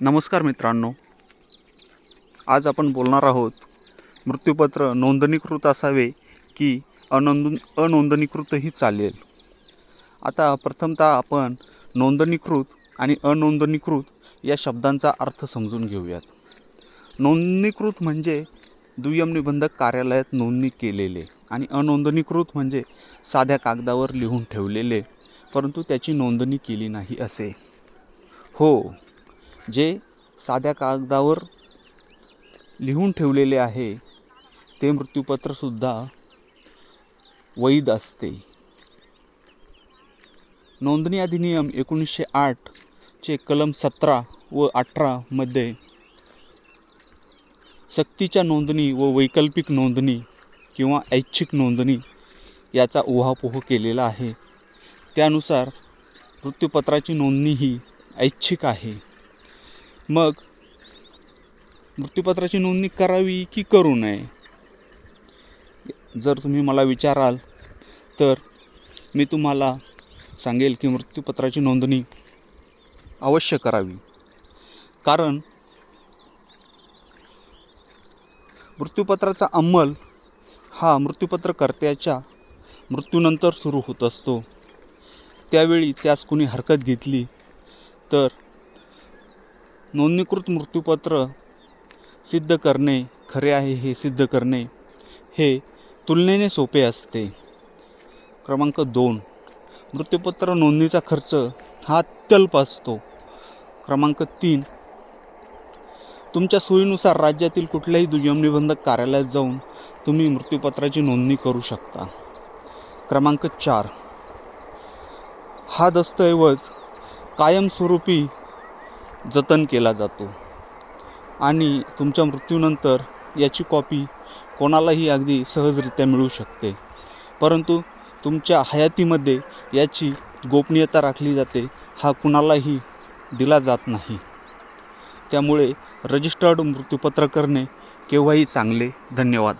नमस्कार मित्रांनो. आज आपण बोलणार आहोत मृत्यूपत्र नोंदणीकृत असावे की अनोंद अनोंदणीकृतही चालेल? आता प्रथमतः आपण नोंदणीकृत आणि अनोंदणीकृत या शब्दांचा अर्थ समजून घेऊयात. नोंदणीकृत म्हणजे दुय्यम निबंधक कार्यालयात नोंदणी केलेले आणि अनोंदणीकृत म्हणजे साध्या कागदावर लिहून ठेवलेले परंतु त्याची नोंदणी केली नाही असे. हो जे साध्या कागदावर लिहून ठेवलेले आहे ते मृत्यूपत्रसुद्धा वैध असते. नोंदणी अधिनियम एकोणीसशे आठचे कलम सतरा व अठरामध्ये सक्तीच्या नोंदणी व वैकल्पिक नोंदणी किंवा ऐच्छिक नोंदणी याचा उहापोह केलेला आहे. त्यानुसार मृत्यूपत्राची नोंदणी ही ऐच्छिक आहे. मग मृत्यूपत्राची नोंदणी करावी की करू नये? जर तुम्ही मला विचाराल तर मी तुम्हाला सांगेल की मृत्यूपत्राची नोंदणी अवश्य करावी. कारण मृत्यूपत्राचा अंमल हा मृत्यूपत्रकर्त्याच्या मृत्यूनंतर सुरू होत असतो. त्यावेळी त्यास कुणी हरकत घेतली तर नोंदणीकृत मृत्यूपत्र सिद्ध करणे खरे आहे हे सिद्ध करणे हे तुलनेने सोपे असते. क्रमांक दोन. मृत्यूपत्र नोंदणीचा खर्च हा अत्यल्प असतो. क्रमांक तीन. तुमच्या सोयीनुसार राज्यातील कुठल्याही दुय्यम निबंधक कार्यालयात जाऊन तुम्ही मृत्यूपत्राची नोंदणी करू शकता. क्रमांक चार. हा दस्तऐवज कायमस्वरूपी जतन केला जातो. आणि तुमच्या मृत्यूनंतर याची कॉपी कोणालाही अगदी सहजरित्या मिळू शकते. परंतु तुमच्या हयातीमध्ये याची गोपनीयता राखली जाते हा कुणालाही दिला जात नाही. त्यामुळे रजिस्टर्ड मृत्यूपत्र करणे केव्हाही चांगले धन्यवाद.